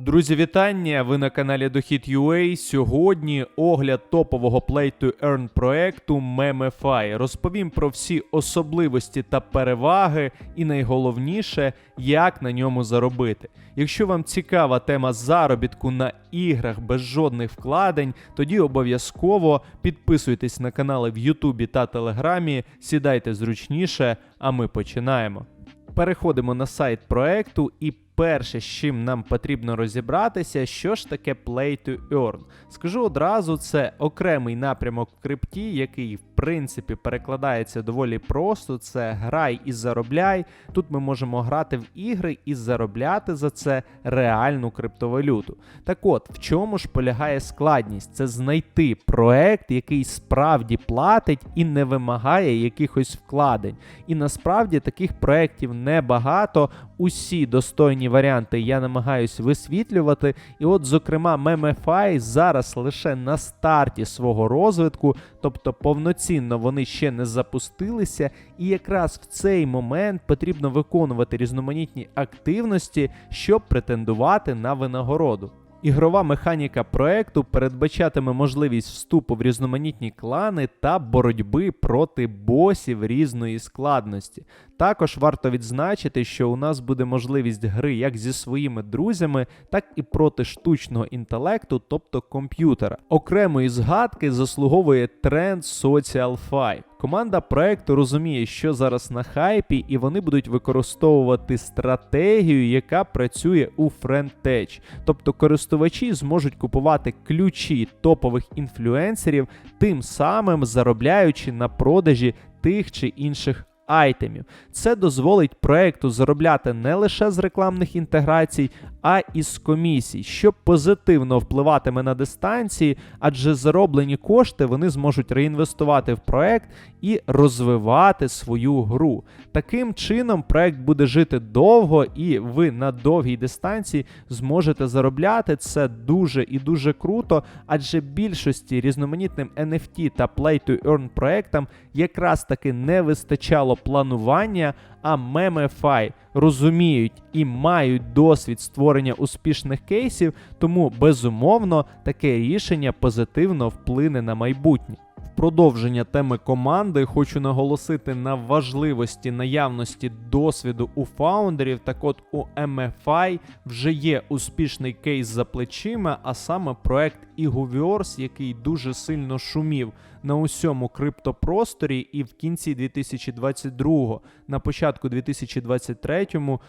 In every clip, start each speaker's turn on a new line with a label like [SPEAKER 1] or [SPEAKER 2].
[SPEAKER 1] Друзі, вітання! Ви на каналі Дохід.ua. Сьогодні огляд топового Play to Earn проекту Memify. Розповім про всі особливості та переваги, і найголовніше, як на ньому заробити. Якщо вам цікава тема заробітку на іграх без жодних вкладень, тоді обов'язково підписуйтесь на канали в Ютубі та Телеграмі, сідайте зручніше, а ми починаємо. Переходимо на сайт проекту і перше, з чим нам потрібно розібратися, що ж таке Play to Earn. Скажу одразу, це окремий напрямок в крипті, який в принципі перекладається доволі просто. Це грай і заробляй. Тут ми можемо грати в ігри і заробляти за це реальну криптовалюту. Так от, в чому ж полягає складність? Це знайти проект, який справді платить і не вимагає якихось вкладень. І насправді таких проєктів небагато. Усі достойні варіанти я намагаюсь висвітлювати. І от, зокрема, Memify зараз лише на старті свого розвитку, тобто повноцінно вони ще не запустилися, і якраз в цей момент потрібно виконувати різноманітні активності, щоб претендувати на винагороду. Ігрова механіка проекту передбачатиме можливість вступу в різноманітні клани та боротьби проти босів різної складності. Також варто відзначити, що у нас буде можливість гри як зі своїми друзями, так і проти штучного інтелекту, тобто комп'ютера. Окремої згадки заслуговує тренд Social Fi. Команда проекту розуміє, що зараз на хайпі, і вони будуть використовувати стратегію, яка працює у FriendTech. Тобто користувачі зможуть купувати ключі топових інфлюенсерів, тим самим заробляючи на продажі тих чи інших айтемів. Це дозволить проекту заробляти не лише з рекламних інтеграцій, а і з комісій, що позитивно впливатиме на дистанції, адже зароблені кошти вони зможуть реінвестувати в проект і розвивати свою гру. Таким чином, проект буде жити довго, і ви на довгій дистанції зможете заробляти. Це дуже і дуже круто, адже більшості різноманітним NFT та Play to Earn проектам якраз таки не вистачало планування, а Memify розуміють і мають досвід створення успішних кейсів, тому безумовно таке рішення позитивно вплине на майбутнє. Продовження теми команди хочу наголосити на важливості наявності досвіду у фаундерів. Так от у MFI вже є успішний кейс за плечима, а саме проект Egoverse, який дуже сильно шумів на усьому криптопросторі, і в кінці 2022, на початку 2023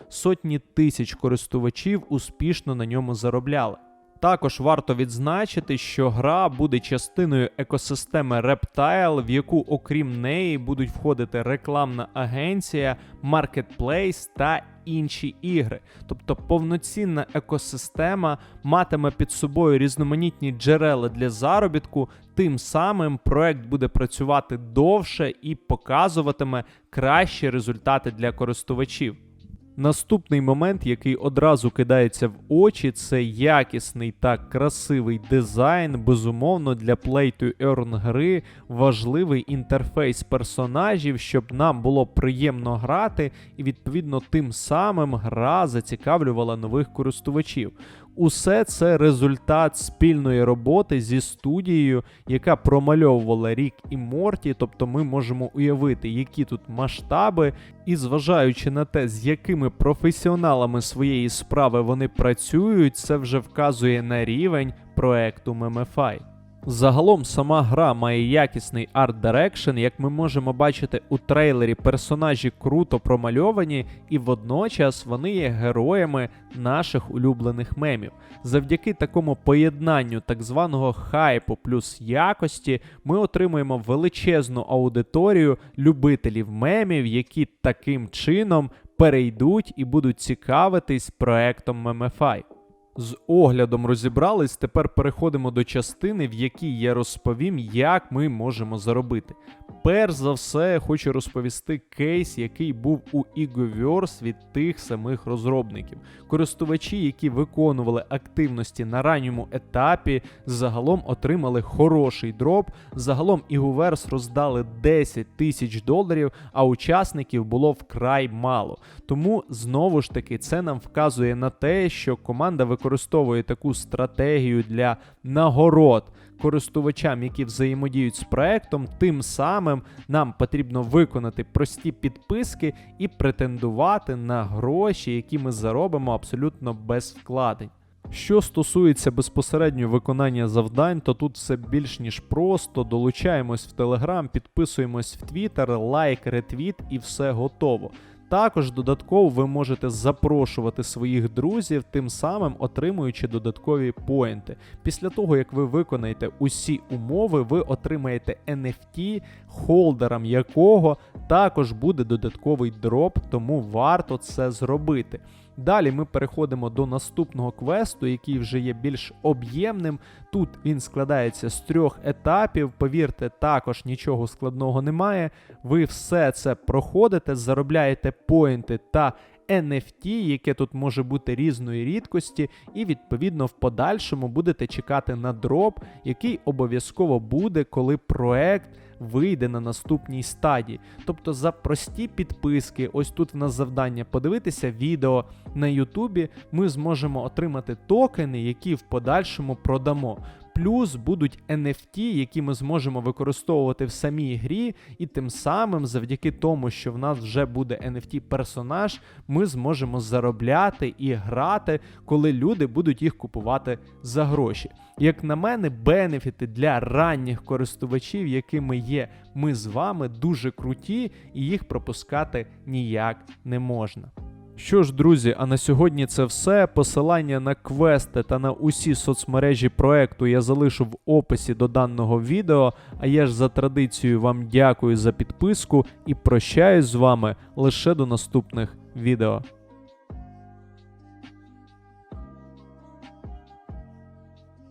[SPEAKER 1] сотні тисяч користувачів успішно на ньому заробляли. Також варто відзначити, що гра буде частиною екосистеми Reptile, в яку, окрім неї, будуть входити рекламна агенція, маркетплейс та інші ігри. Тобто повноцінна екосистема матиме під собою різноманітні джерела для заробітку. Тим самим проект буде працювати довше і показуватиме кращі результати для користувачів. Наступний момент, який одразу кидається в очі, це якісний та красивий дизайн. Безумовно, для Play to Earn гри важливий інтерфейс персонажів, щоб нам було приємно грати, і відповідно тим самим гра зацікавлювала нових користувачів. Усе це результат спільної роботи зі студією, яка промальовувала рік і Морті. Тобто ми можемо уявити, які тут масштаби, і зважаючи на те, з якими професіоналами своєї справи вони працюють, це вже вказує на рівень проекту Memify. Загалом сама гра має якісний арт дирекшн, як ми можемо бачити у трейлері, персонажі круто промальовані, і водночас вони є героями наших улюблених мемів. Завдяки такому поєднанню так званого хайпу плюс якості ми отримуємо величезну аудиторію любителів мемів, які таким чином перейдуть і будуть цікавитись проектом Memify. З оглядом розібрались, тепер переходимо до частини, в якій я розповім, як ми можемо заробити. Перш за все, хочу розповісти кейс, який був у Egoverse від тих самих розробників. Користувачі, які виконували активності на ранньому етапі, загалом отримали хороший дроп. Загалом Egoverse роздали 10 тисяч доларів, а учасників було вкрай мало. Тому знову ж таки це нам вказує на те, що команда використовує таку стратегію для нагород користувачам, які взаємодіють з проектом, тим самим нам потрібно виконати прості підписки і претендувати на гроші, які ми заробимо абсолютно без вкладень. Що стосується безпосередньо виконання завдань, то тут все більш ніж просто. Долучаємось в Телеграм, підписуємось в Твіттер, лайк, ретвіт і все готово. Також додатково ви можете запрошувати своїх друзів, тим самим отримуючи додаткові поінти. Після того, як ви виконаєте усі умови, ви отримаєте NFT, холдером якого також буде додатковий дроп, тому варто це зробити. Далі ми переходимо до наступного квесту, який вже є більш об'ємним. Тут він складається з трьох етапів. Повірте, також нічого складного немає. Ви все це проходите, заробляєте поінти та NFT, яке тут може бути різної рідкості, і відповідно в подальшому будете чекати на дроп, який обов'язково буде, коли проект вийде на наступній стадії. Тобто за прості підписки, ось тут в нас завдання подивитися відео на Ютубі, ми зможемо отримати токени, які в подальшому продамо. Плюс будуть NFT, які ми зможемо використовувати в самій грі, і тим самим, завдяки тому, що в нас вже буде NFT персонаж, ми зможемо заробляти і грати, коли люди будуть їх купувати за гроші. Як на мене, бенефіти для ранніх користувачів, якими є ми з вами, дуже круті, і їх пропускати ніяк не можна. Що ж, друзі, а на сьогодні це все. Посилання на квести та на усі соцмережі проекту я залишу в описі до даного відео. А я ж за традицією вам дякую за підписку і прощаюсь з вами лише до наступних відео.